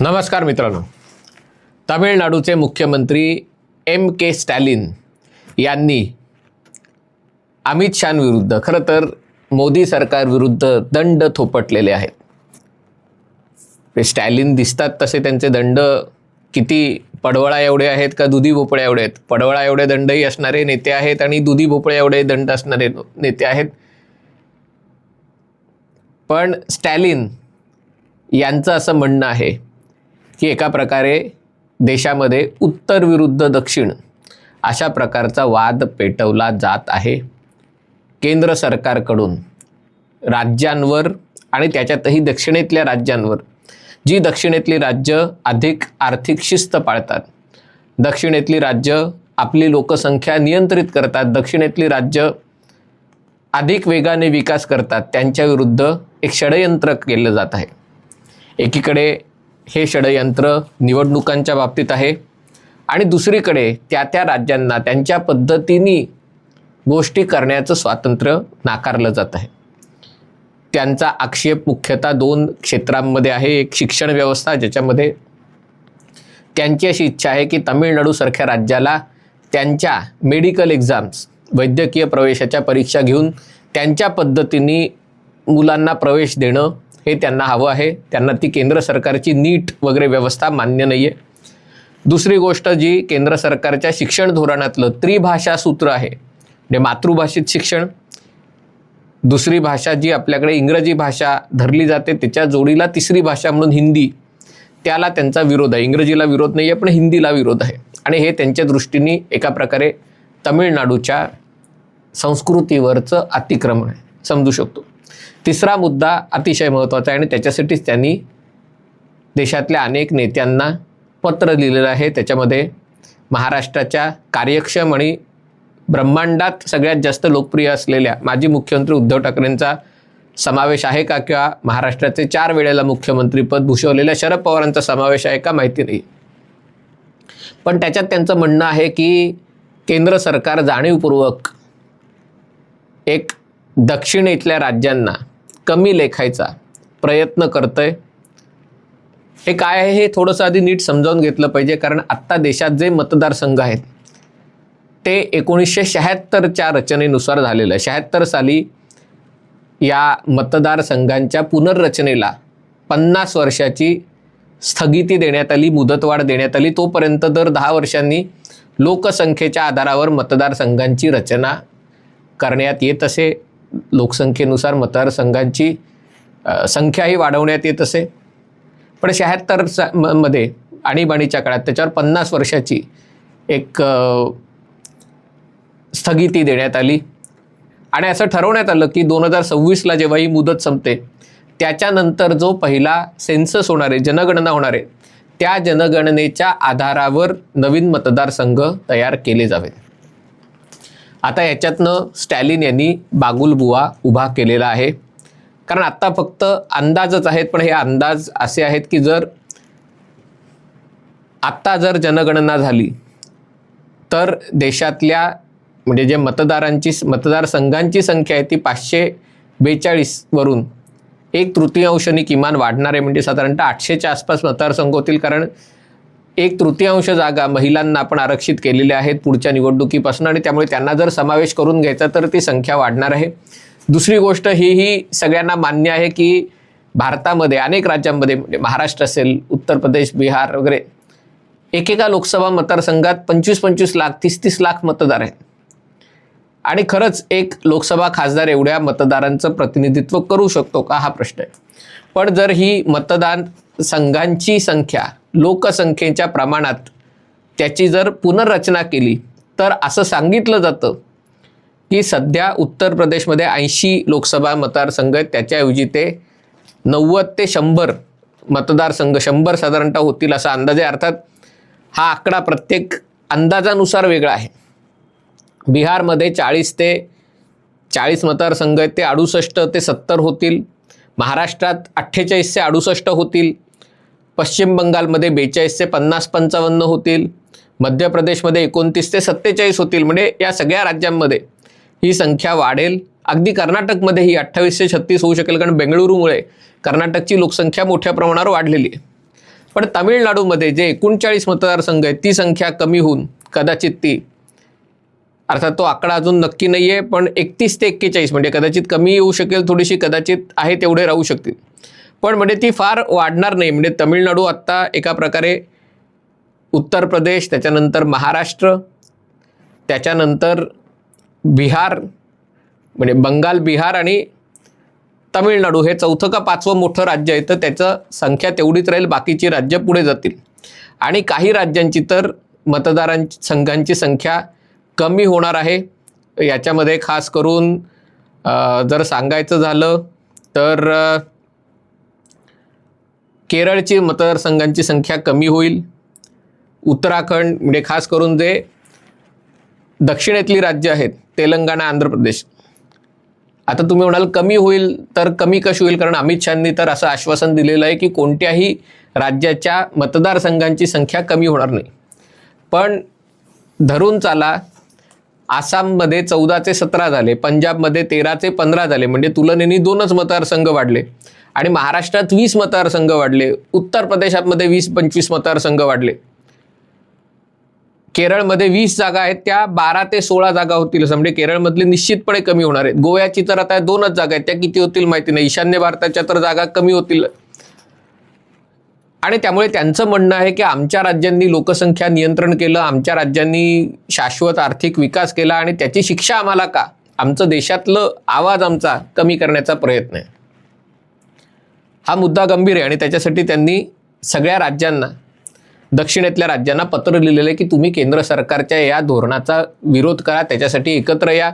नमस्कार मित्रांनो. तामिळनाडूचे मुख्यमंत्री एम के स्टॅलिन यांनी अमित शहाविरुद्ध खरं तर मोदी सरकारविरुद्ध दंड थोपटलेले आहेत. ते स्टॅलिन दिसतात तसे त्यांचे दंड किती पडवळा एवढे आहेत का दुधी भोपळ्या एवढे आहेत? पडवळा एवढे दंडही असणारे नेते आहेत आणि दुधी भोपळ्या एवढे दंड असणारे नेते आहेत. पण स्टॅलिन यांचं असं म्हणणं आहे की एका प्रकारे देशामध्ये उत्तर विरुद्ध दक्षिण अशा प्रकारचा वाद पेटवला जात आहे. केंद्र सरकारकडून राज्यांवर आणि त्याच्यातही दक्षिणेतल्या राज्यांवर जी दक्षिणेतली राज्य अधिक आर्थिक शिस्त पाळतात. दक्षिणेतली राज्य आपली लोकसंख्या नियंत्रित करतात. दक्षिणेतली राज्य अधिक वेगाने विकास करतात. त्यांच्याविरुद्ध एक षडयंत्र केलं जात आहे. एकीकडे हे षडयंत्र निवडणुकांच्या बाबतीत आहे आणि दुसरीकडे त्या त्या राज्यांना त्यांच्या पद्धतीने गोष्टी करण्याचं स्वातंत्र्य नाकारलं जात आहे. त्यांचा आक्षेप मुख्यतः दोन क्षेत्रांमध्ये आहे. एक शिक्षण व्यवस्था ज्याच्यामध्ये त्यांची अशी इच्छा आहे की तामिळनाडूसारख्या राज्याला त्यांच्या मेडिकल एक्झाम्स वैद्यकीय प्रवेशाच्या परीक्षा घेऊन त्यांच्या पद्धतीने मुलांना प्रवेश देणं हे त्यांना हवं आहे. त्यांना ती केंद्र सरकारची नीट वगैरे व्यवस्था मान्य नाही आहे दुसरी गोष्ट जी केंद्र सरकारच्या शिक्षण धोरणातलं त्रिभाषा सूत्र आहे. म्हणजे मातृभाषेत शिक्षण दुसरी भाषा जी आपल्याकडे इंग्रजी भाषा धरली जाते त्याच्या जोडीला तिसरी भाषा म्हणून हिंदी त्याला त्यांचा विरोध आहे. इंग्रजीला विरोध नाही आहे पण हिंदीला विरोध आहे. आणि हे त्यांच्या दृष्टीने एका प्रकारे तमिळनाडूच्या संस्कृतीवरचं अतिक्रमण आहे. समजू शकतो. तिसरा मुद्दा अतिशय महत्त्वाचा आहे आणि त्याच्यासाठीच त्यांनी देशातल्या अनेक नेत्यांना पत्र लिहिलेलं आहे. त्याच्यामध्ये महाराष्ट्राच्या कार्यक्षम आणि ब्रह्मांडात सगळ्यात जास्त लोकप्रिय असलेल्या माजी मुख्यमंत्री उद्धव ठाकरेंचा समावेश आहे का? किंवा महाराष्ट्राचे चार वेळेला मुख्यमंत्रीपद भूषवलेल्या शरद पवारांचा समावेश आहे का? माहिती नाही. पण त्याच्यात त्यांचं म्हणणं आहे की केंद्र सरकार जाणीवपूर्वक एक दक्षिणेतल्या राज्यांना कमी लेखायचा प्रयत्न करतंय. हे काय आहे हे थोडंसं आधी नीट समजावून घेतलं पाहिजे कारण आत्ता देशात जे मतदारसंघ आहेत ते एकोणीसशे शहात्तरच्या रचनेनुसार झालेलं आहे. शहात्तर साली या मतदारसंघांच्या पुनर्रचनेला पन्नास वर्षाची स्थगिती देण्यात आली मुदतवाढ देण्यात आली. तोपर्यंत दर दहा वर्षांनी लोकसंख्येच्या आधारावर मतदारसंघांची रचना करण्यात येत असे. लोकसंख्येनुसार मतदारसंघांची संख्याही वाढवण्यात येत असे. पण शहात्तर सा म मध्ये आणीबाणीच्या काळात त्याच्यावर पन्नास वर्षाची एक स्थगिती देण्यात आली. आणि असं ठरवण्यात आलं की दोन हजार सव्वीसला जेव्हा ही मुदत संपते त्याच्यानंतर जो पहिला सेन्सस होणार आहे जनगणना होणार आहे त्या जनगणनेच्या आधारावर नवीन मतदारसंघ तयार केले जावेत आता याच्यातनं स्टॅलिन यांनी बागुलबुवा उभा केलेला आहे. कारण आत्ता फक्त अंदाजच आहेत पण हे अंदाज असे आहेत की जर आत्ता जर जनगणना झाली तर देशातल्या म्हणजे जे मतदारांची मतदारसंघांची संख्या आहे ती पाचशे बेचाळीसवरून एक तृतीयांशाने किमान वाढणार आहे. म्हणजे साधारणतः आठशेच्या आसपास मतदारसंघ होतील कारण एक तृतीयांश जागा महिलांना आपण आरक्षित केलेल्या आहेत पुढच्या निवडणुकीपासून आणि त्यामुळे त्यांना जर समावेश करून घ्यायचा तर ती संख्या वाढणार आहे. दुसरी गोष्ट ही ही सगळ्यांना मान्य आहे की भारतामध्ये अनेक राज्यांमध्ये म्हणजे महाराष्ट्र असेल उत्तर प्रदेश बिहार वगैरे एकेका लोकसभा मतदारसंघात पंचवीस पंचवीस लाख तीस तीस लाख मतदार आहेत. आणि खरंच एक लोकसभा खासदार एवढ्या मतदारांचं प्रतिनिधित्व करू शकतो का? हा प्रश्न आहे. पण जर ही मतदान संघांची संख्या लोकसंख्येच्या प्रमाणात त्याची जर पुनर्रचना केली तर असं सांगितलं जातं की सध्या उत्तर प्रदेशमध्ये ऐंशी लोकसभा मतदारसंघ आहेत. त्याच्याऐवजी ते नव्वद ते शंभर मतदारसंघ शंभर साधारणतः होतील असा अंदाज आहे. अर्थात हा आकडा प्रत्येक अंदाजानुसार वेगळा आहे. बिहारमध्ये चाळीस ते चाळीस मतदारसंघ आहेत ते अडुसष्ट ते सत्तर होतील. महाराष्ट्रात अठ्ठेचाळीस ते अडुसष्ट होतील. पश्चिम बंगालमध्ये बेचाळीस ते पन्नास पंचावन्न होतील. मध्य प्रदेशमध्ये एकोणतीस ते सत्तेचाळीस होतील. म्हणजे या सगळ्या राज्यांमध्ये ही संख्या वाढेल. अगदी कर्नाटकमध्ये ही अठ्ठावीस ते छत्तीस होऊ शकेल कारण बेंगळुरूमुळे कर्नाटकची लोकसंख्या मोठ्या प्रमाणावर वाढलेली आहे. पण तामिळनाडूमध्ये जे एकोणचाळीस मतदारसंघ आहेत ती संख्या कमी होऊन कदाचित ती अर्थात तो आकडा अजून नक्की नाही आहे पण एकतीस ते एक्केचाळीस म्हणजे कदाचित कमी येऊ शकेल थोडीशी कदाचित आहे तेवढे राहू शकतील. पण म्हणजे ती फार वाढणार नाही म्हणजे तमिळनाडू आत्ता एका प्रकारे उत्तर प्रदेश त्याच्यानंतर महाराष्ट्र त्याच्यानंतर बिहार म्हणजे बंगाल बिहार आणि तमिळनाडू हे चौथं का पाचवं मोठं राज्य आहे तर त्याचं संख्या तेवढीच राहील बाकीची राज्य पुढे जातील. आणि काही राज्यांची तर मतदारांची संघांची संख्या कमी होणार आहे. याच्यामध्ये खास करून जर सांगायचं झालं तर केरळची मतदारसंघांची संख्या कमी होईल. उत्तराखंड म्हणजे खास करून जे दक्षिणेतली राज्य आहेत तेलंगणा आंध्र प्रदेश. आता तुम्ही म्हणाल कमी होईल तर कमी कशी होईल? कारण अमित शहानी तर असं आश्वासन दिलेलं आहे की कोणत्याही राज्याच्या मतदारसंघांची संख्या कमी होणार नाही. पण धरून चाला आसाममध्ये चौदाचे सतरा झाले पंजाबमध्ये तेराचे पंधरा झाले म्हणजे तुलनेने दोनच मतदारसंघ वाढले. आणि महाराष्ट्रात वीस मतदारसंघ वाढले उत्तर प्रदेशातमध्ये वीस पंचवीस मतदारसंघ वाढले. केरळमध्ये वीस जागा आहेत त्या बारा ते सोळा जागा होतील असं म्हणजे केरळमधले निश्चितपणे कमी होणार आहेत. गोव्याची तर आता दोनच जागा आहेत त्या किती होतील माहिती नाही. ईशान्य भारताच्या तर जागा कमी होतील. आणि त्यामुळे त्यांचं म्हणणं आहे की आमच्या राज्यांनी लोकसंख्या नियंत्रण केलं आमच्या राज्यांनी शाश्वत आर्थिक विकास केला आणि त्याची शिक्षा आम्हाला का? आमचं देशातलं आवाज आमचा कमी करण्याचा प्रयत्न आहे. हा मुद्दा गंभीर आहे आणि त्याच्यासाठी त्यांनी सगळ्या राज्यांना दक्षिणेतल्या राज्यांना पत्र लिहिलेलं आहे की तुम्ही केंद्र सरकारच्या या धोरणाचा विरोध करा त्याच्यासाठी एकत्र या.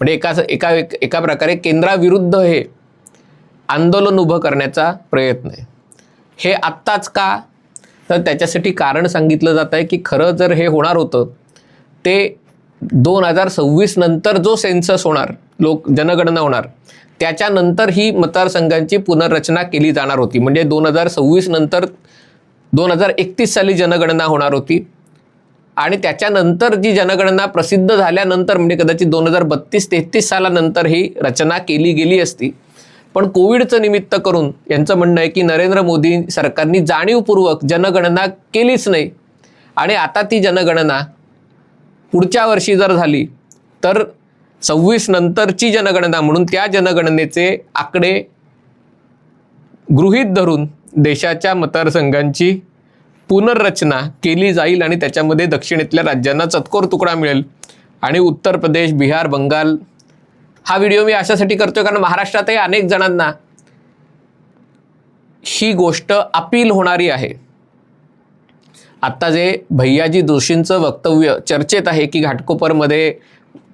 म्हणजे एका एका एका प्रकारे केंद्राविरुद्ध हे आंदोलन उभं करण्याचा प्रयत्न आहे. हे आत्ताच का? तर त्याच्यासाठी कारण सांगितलं जात आहे की खरं जर हे होणार होतं ते दोन हजार सव्वीस नंतर जो सेन्सस होणार लोक जनगणना होणार त्याच्यानंतर ही मतदारसंघांची पुनर्रचना केली जाणार होती. म्हणजे दोन हजार सव्वीस नंतर दोन हजार एकतीस साली जनगणना होणार होती. आणि त्याच्यानंतर जी जनगणना प्रसिद्ध झाल्यानंतर म्हणजे कदाचित दोन हजार बत्तीस तेहतीस सालानंतर ही रचना केली गेली असती पण कोविडचं निमित्त करून यांचं म्हणणं आहे की नरेंद्र मोदी सरकारनी जाणीवपूर्वक जनगणना केलीच नाही. आणि आता ती जनगणना पुढच्या वर्षी जर झाली तर सव्वीस नंतरची जनगणना म्हणून त्या जनगणनेचे आकडे गृहीत धरून देशाच्या मतदारसंघांची पुनर्रचना केली जाईल आणि त्याच्यामध्ये दक्षिणेतल्या राज्यांना चतकोर तुकडा मिळेल. आणि उत्तर प्रदेश बिहार बंगाल हा व्हिडिओ मी अशासाठी करतोय कारण महाराष्ट्रातही अनेक जणांना ही गोष्ट अपील होणारी आहे. आत्ता जे भैयाजी जोशींचं वक्तव्य चर्चेत आहे की घाटकोपरमध्ये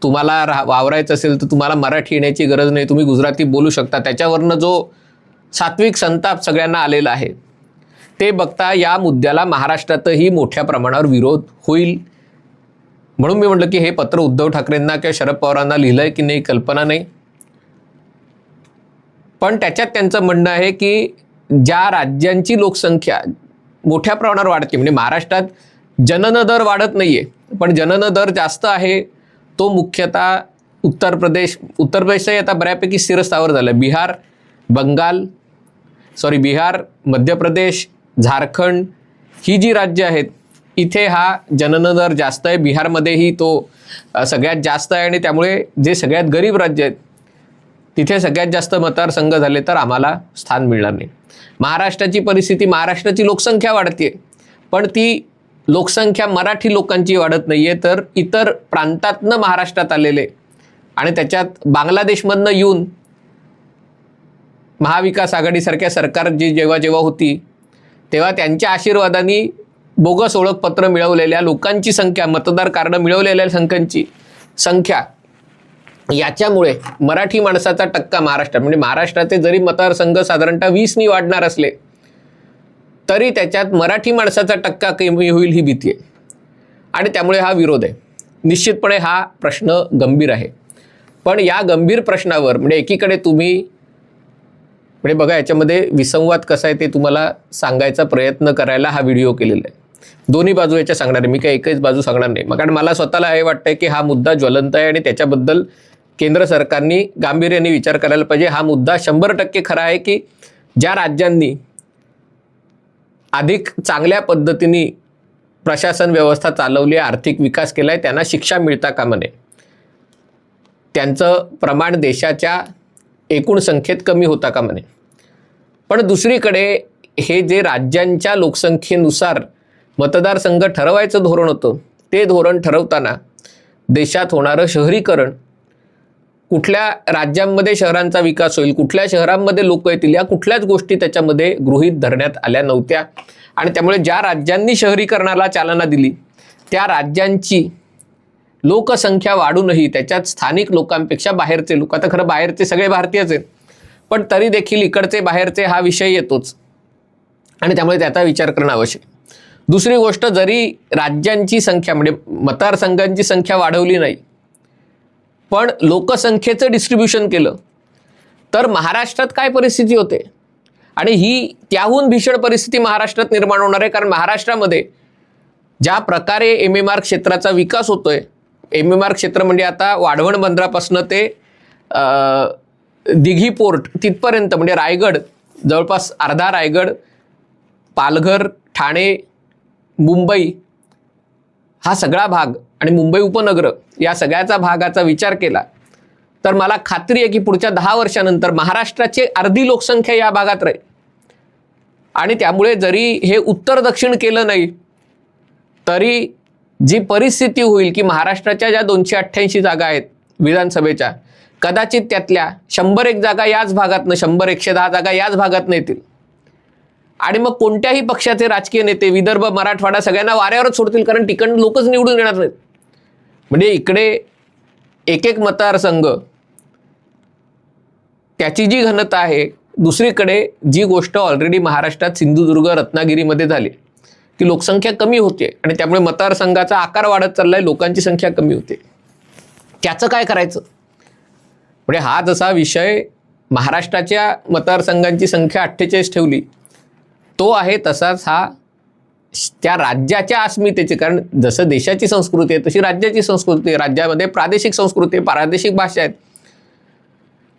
तुम्हाला राहा वावरायचं असेल तर तुम्हाला मराठी येण्याची गरज नाही तुम्ही गुजराती बोलू शकता. त्याच्यावरनं जो सात्विक संताप सगळ्यांना आलेला आहे ते बघता या मुद्द्याला महाराष्ट्रातही मोठ्या प्रमाणावर विरोध होईल. म्हणून मी म्हटलं की हे पत्र उद्धव ठाकरेंना किंवा शरद पवारांना लिहिलंय की नाही कल्पना नाही. पण त्याच्यात त्यांचं म्हणणं आहे की ज्या राज्यांची लोकसंख्या मोठ्या प्रमाणावर वाढते म्हणजे महाराष्ट्रात जनन दर वाढत नाही आहे पण जनन दर जास्त आहे तो मुख्यतः उत्तर प्रदेश उत्तर प्रदेशही आता बऱ्यापैकी स्थिरस्थावर झालं. बिहार बंगाल सॉरी बिहार मध्य प्रदेश झारखंड ही जी राज्य आहेत इथे हा जनन दर जास्त आहे. बिहारमध्येही तो सगळ्यात जास्त आहे आणि त्यामुळे जे सगळ्यात गरीब राज्य आहेत तिथे सगळ्यात जास्त मतदारसंघ झाले तर आम्हाला स्थान मिळणार नाही. महाराष्ट्राची परिस्थिती महाराष्ट्राची लोकसंख्या वाढते पण ती लोकसंख्या मराठी लोकांची वाढत नाही आहे तर इतर प्रांतातनं महाराष्ट्रात आलेले आणि त्याच्यात बांगलादेशमधनं येऊन महाविकास आघाडीसारख्या सरकार जी जेव्हा जेव्हा होती तेव्हा त्यांच्या आशीर्वादाने बोगस ओळखपत्र मिळवलेल्या लोकांची संख्या मतदार कार्ड मिळवलेल्या संख्यांची संख्या याच्यामुळे मराठी माणसाचा टक्का महाराष्ट्रात म्हणजे महाराष्ट्राचे जरी मतदारसंघ साधारणतः वीसनी वाढणार असले तरी त्याच्यात मराठी माणसाचा टक्का कमी होईल ही भीती आहे. आणि त्यामुळे हा विरोध आहे. निश्चितपणे हा प्रश्न गंभीर आहे. पण या गंभीर प्रश्नावर म्हणजे एकीकडे तुम्ही म्हणजे बघा याच्यामध्ये विसंवाद कसा आहे ते तुम्हाला सांगायचा प्रयत्न करायला हा व्हिडिओ केलेला आहे. दोन्ही बाजू याच्या सांगणार आहे. मी काही एकच बाजू सांगणार नाही. मग कारण मला स्वतःला हे वाटतंय की हा मुद्दा ज्वलंत आहे आणि त्याच्याबद्दल केंद्र सरकारने गांभीर्याने विचार करायला पाहिजे. हा मुद्दा शंभर टक्के खरा आहे की ज्या राज्यांनी अधिक चांगल्या पद्धतीने प्रशासन व्यवस्था चालवली आहे आर्थिक विकास केला आहे त्यांना शिक्षा मिळता कामा नये. त्यांचं प्रमाण देशाच्या एकूण संख्येत कमी होता कामा नये. पण दुसरीकडे हे जे राज्यांच्या लोकसंख्येनुसार मतदारसंघ ठरवायचं धोरण होतं. ते धोरण ठरवताना देशात होणारं शहरीकरण कुठल्या राज्यांमध्ये शहरांचा विकास होईल कुठल्या शहरांमध्ये लोक येतील या कुठल्याच गोष्टी त्याच्यामध्ये गृहीत धरण्यात आल्या नव्हत्या. आणि त्यामुळे ज्या राज्यांनी शहरीकरणाला चालना दिली त्या राज्यांची लोकसंख्या वाढूनही त्याच्यात स्थानिक लोकांपेक्षा बाहेरचे लोक आता खरं बाहेरचे सगळे भारतीयच आहेत पण तरी देखील इकडचे बाहेरचे हा विषय येतोच. आणि त्यामुळे त्याचा विचार करणं आवश्यक आहे. दुसरी गोष्ट जरी राज्यांची संख्या म्हणजे मतदारसंघांची संख्या वाढवली नाही पण लोकसंख्येचं डिस्ट्रीब्युशन केलं तर महाराष्ट्रात काय परिस्थिती होते? आणि ही त्याहून भीषण परिस्थिती महाराष्ट्रात निर्माण होणार आहे कारण महाराष्ट्रामध्ये ज्या प्रकारे एम एम आर क्षेत्राचा विकास होतोय एम एम आर क्षेत्र म्हणजे आता वाढवण बंदरापासून ते दिघी पोर्ट तिथपर्यंत म्हणजे रायगड जवळपास अर्धा रायगड पालघर ठाणे मुंबई हा सगळा भाग आणि मुंबई उपनगर या सगळ्याचा भागाचा विचार केला तर मला खात्री आहे की पुढच्या दहा वर्षानंतर महाराष्ट्राची अर्धी लोकसंख्या या भागात राहील. आणि त्यामुळे जरी हे उत्तर दक्षिण केलं नाही तरी जी परिस्थिती होईल की महाराष्ट्राच्या ज्या दोनशे अठ्ठ्याऐंशी जागा आहेत विधानसभेच्या कदाचित त्यातल्या शंभर एक जागा याच भागातनं शंभर एकशे दहा जागा याच भागातनं येतील. आणि मग कोणत्याही पक्षाचे राजकीय नेते विदर्भ मराठवाडा सगळ्यांना वाऱ्यावरच सोडतील कारण तिकडून लोकच निवडून येणार नाहीत. म्हणजे इकडे एक एक मतदारसंघ त्याची जी घनता आहे दुसरीकडे जी गोष्ट ऑलरेडी महाराष्ट्रात सिंधुदुर्ग रत्नागिरीमध्ये झाली की लोकसंख्या कमी होते आणि त्यामुळे मतदारसंघाचा आकार वाढत चाललाय लोकांची संख्या कमी होते. त्याचं काय करायचं? म्हणजे हा जसा विषय महाराष्ट्राच्या मतदारसंघांची संख्या अठ्ठेचाळीस ठेवली तो आहे तसाच हा त्या राज्याच्या अस्मितेचे. कारण जसं देशाची संस्कृती आहे तशी राज्याची संस्कृती आहे. राज्यामध्ये प्रादेशिक संस्कृती आहे प्रादेशिक भाषा आहेत.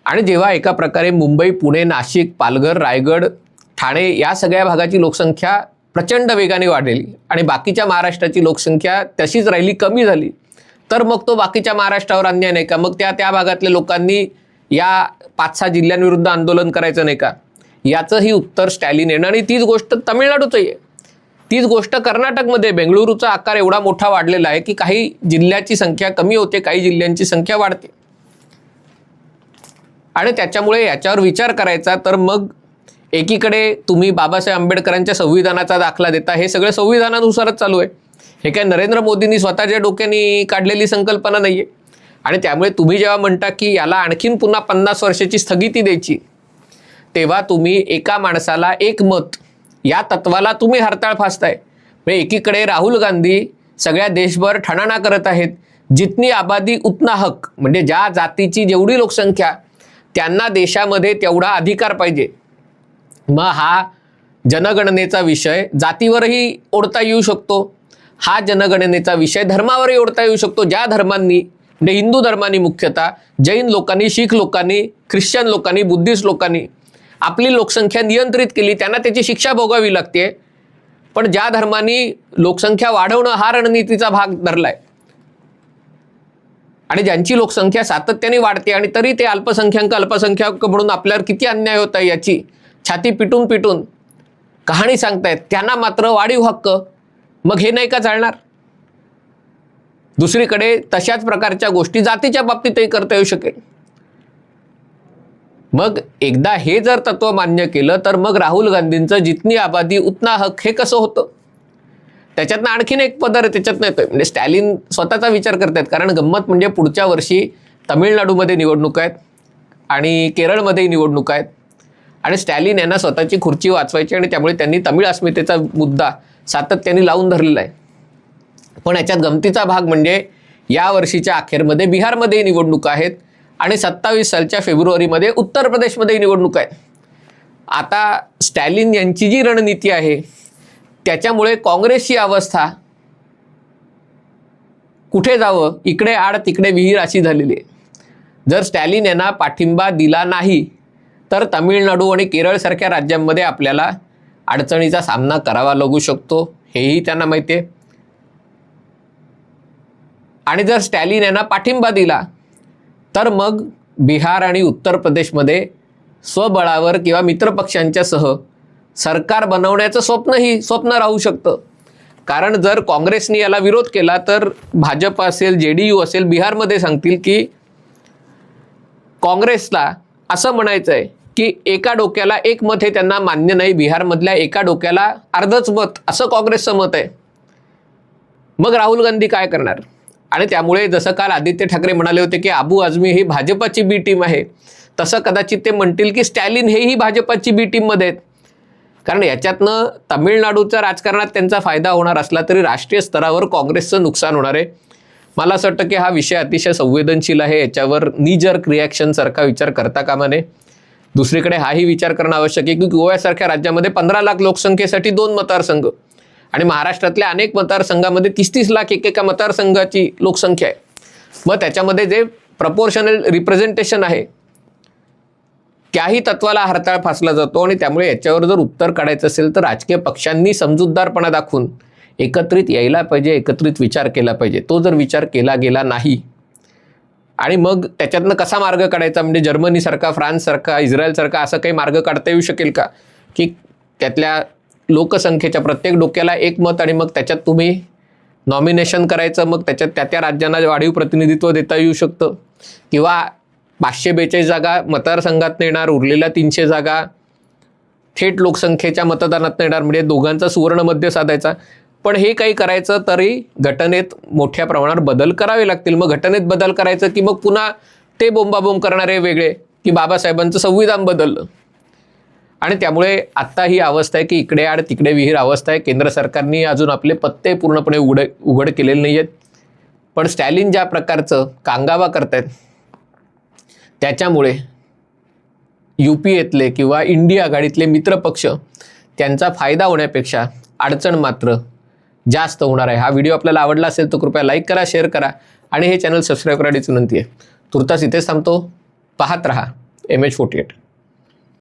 आणि जेव्हा एका प्रकारे मुंबई पुणे नाशिक पालघर रायगड ठाणे या सगळ्या भागाची लोकसंख्या प्रचंड वेगाने वाढेल आणि बाकीच्या महाराष्ट्राची लोकसंख्या तशीच राहिली कमी झाली तर मग तो बाकीच्या महाराष्ट्रावर अन्याय नाही का? मग त्या त्या भागातल्या लोकांनी या पाच सहा जिल्ह्यांविरुद्ध आंदोलन करायचं नाही का? याचंही उत्तर स्टॅलिन येणं आणि तीच गोष्ट तमिळनाडूचंही आहे. तीच गोष्ट कर्नाटकमध्ये बेंगळुरूचा आकार एवढा मोठा वाढलेला आहे की काही जिल्ह्याची संख्या कमी होते काही जिल्ह्यांची संख्या वाढते. आणि त्याच्यामुळे याच्यावर विचार करायचा तर मग एकीकडे तुम्ही बाबासाहेब आंबेडकरांच्या संविधानाचा दाखला देता हे सगळं संविधानानुसारच चालू आहे. हे काय नरेंद्र मोदींनी स्वतःच्या डोक्याने काढलेली संकल्पना नाही आहे आणि त्यामुळे तुम्ही जेव्हा म्हणता की याला आणखीन पुन्हा पन्नास वर्षाची स्थगिती द्यायची तेव्हा तुम्ही एका माणसाला एक मत या तत्वाला तुम्ही हरताळ फासताय. म्हणजे एकीकडे राहुल गांधी सगळ्या देशभर ठणाणा करत आहेत. जितनी आबादी उतना हक म्हणजे ज्या जातीची जेवढी लोकसंख्या त्यांना देशामध्ये तेवढा अधिकार पाहिजे. मग हा जनगणनेचा विषय जातीवरही ओढता येऊ शकतो. हा जनगणनेचा विषय धर्मावरही ओढता येऊ शकतो. ज्या धर्मांनी म्हणजे हिंदू धर्मांनी मुख्यतः जैन लोकांनी शीख लोकांनी ख्रिश्चन लोकांनी बुद्धिस्ट लोकांनी आपली लोकसंख्या नियंत्रित केली त्यांना त्याची शिक्षा भोगावी लागते. पण ज्या धर्मांनी लोकसंख्या वाढवणं हा रणनीतीचा भाग धरलाय आणि ज्यांची लोकसंख्या सातत्याने वाढते आणि तरी ते अल्पसंख्याक अल्पसंख्याक म्हणून आपल्यावर किती अन्याय होत आहे याची छाती पिटून पिटून कहाणी सांगतायत त्यांना मात्र वाढीव हक्क. मग हे नाही का चालणार? दुसरीकडे तशाच प्रकारच्या गोष्टी जातीच्या बाबतीतही करता येऊ शकेल. मग एकदा हे जर तत्व मान्य केलं तर मग राहुल गांधींचं जितनी आबादी उतना हक हे कसं होतं? त्याच्यातनं आणखीन एक पदर त्याच्यातनं येतोय. म्हणजे स्टॅलिन स्वतःचा विचार करतायत. कारण गंमत म्हणजे पुढच्या वर्षी तमिळनाडूमध्ये निवडणूक आहेत आणि केरळमध्येही निवडणूक आहेत. आणि स्टॅलिन यांना स्वतःची खुर्ची वाचवायची आणि त्यामुळे त्यांनी तमिळ अस्मितेचा मुद्दा सातत्याने लावून धरलेला आहे. पण याच्यात गमतीचा भाग म्हणजे या वर्षीच्या अखेरमध्ये बिहारमध्येही निवडणुका आहेत. आणि सत्तावीस सालच्या फेब्रुवारीमध्ये उत्तर प्रदेशमध्येही निवडणूक आहे. आता स्टॅलिन यांची जी रणनीती आहे त्याच्यामुळे काँग्रेसची अवस्था कुठे जावं? इकडे आड तिकडे विहीर अशी झालेली आहे. जर स्टॅलिन यांना पाठिंबा दिला नाही तर तामिळनाडू आणि केरळसारख्या राज्यांमध्ये आपल्याला अडचणीचा सामना करावा लागू शकतो हेही त्यांना माहिती आहे. आणि जर स्टॅलिन यांना पाठिंबा दिला तर मग बिहार आणि उत्तर प्रदेशमध्ये स्वबळावर किंवा मित्रपक्षांच्यासह सरकार बनवण्याचं स्वप्नही स्वप्न राहू शकतं. कारण जर काँग्रेसने याला विरोध केला तर भाजप असेल जे डी यू असेल बिहारमध्ये सांगतील की काँग्रेसला असं म्हणायचं आहे की एका डोक्याला एक मत हे त्यांना मान्य नाही बिहारमधल्या एका डोक्याला अर्धच मत असं काँग्रेसचं मत आहे. मग राहुल गांधी काय करणार? आणि त्यामुळे जसं काल आदित्य ठाकरे म्हणाले होते की आबू आझमी ही भाजपाची बी टीम आहे तसं कदाचित ते म्हणतील की स्टॅलिन हेही भाजपाची बी टीममध्ये आहेत. कारण याच्यातनं तामिळनाडूच्या राजकारणात त्यांचा फायदा होणार असला तरी राष्ट्रीय स्तरावर काँग्रेसचं नुकसान होणार आहे. मला असं वाटतं की हा विषय अतिशय संवेदनशील आहे याच्यावर निजर्क रिॲक्शनसारखा विचार करता कामा नये. दुसरीकडे हाही विचार करणं आवश्यक आहे की गोव्यासारख्या राज्यामध्ये पंधरा लाख लोकसंख्येसाठी दोन मतदारसंघ. आणि महाराष्ट्रातल्या अनेक मतदारसंघामध्ये तीस तीस लाख एकेका मतदारसंघाची लोकसंख्या आहे. मग त्याच्यामध्ये जे प्रपोर्शनल रिप्रेझेंटेशन आहे त्याही तत्वाला हरताळ फासला जातो आणि त्यामुळे याच्यावर जर उत्तर काढायचं असेल तर राजकीय पक्षांनी समजूतदारपणा दाखवून एकत्रित यायला पाहिजे एकत्रित विचार केला पाहिजे. तो जर विचार केला गेला नाही आणि मग त्याच्यातनं कसा मार्ग काढायचा? म्हणजे जर्मनीसारखा फ्रान्ससारखा इस्रायलसारखा असं काही मार्ग काढता येऊ शकेल का? की त्यातल्या लोकसंख्येच्या प्रत्येक डोक्याला एक मत आणि मग त्याच्यात तुम्ही नॉमिनेशन करायचं मग त्याच्यात त्या त्या राज्यांना वाढीव प्रतिनिधित्व देता येऊ शकतं. किंवा पाचशे बेचाळीस जागा मतदारसंघात येणार उरलेल्या तीनशे जागा थेट लोकसंख्येच्या मतदानात येणार म्हणजे दोघांचा सुवर्णमध्य साधायचा. पण हे काही करायचं तरी घटनेत मोठ्या प्रमाणात बदल करावे लागतील. मग घटनेत बदल करायचं की मग पुन्हा ते बोंबाबोंब करणारे वेगळे की बाबासाहेबांचं संविधान बदललं. आणि त्यामुळे आत्ता ही अवस्था आहे की इकडे आड तिकडे विहीर अवस्था आहे. केंद्र सरकारने अजून आपले पत्ते पूर्णपणे उघड उघड केलेले नाही आहेत. पण स्टॅलिन ज्या प्रकारचं कांगावा करतायत त्याच्यामुळे यू पी एतले किंवा इंडिया आघाडीतले मित्रपक्ष त्यांचा फायदा होण्यापेक्षा अडचण मात्र जास्त होणार आहे. हा व्हिडिओ आपल्याला आवडला असेल तर कृपया लाईक करा शेअर करा आणि हे चॅनल सबस्क्राईब करायची विनंती आहे. तुर्तास इथेच थांबतो. पाहत रहा. M H forty eight.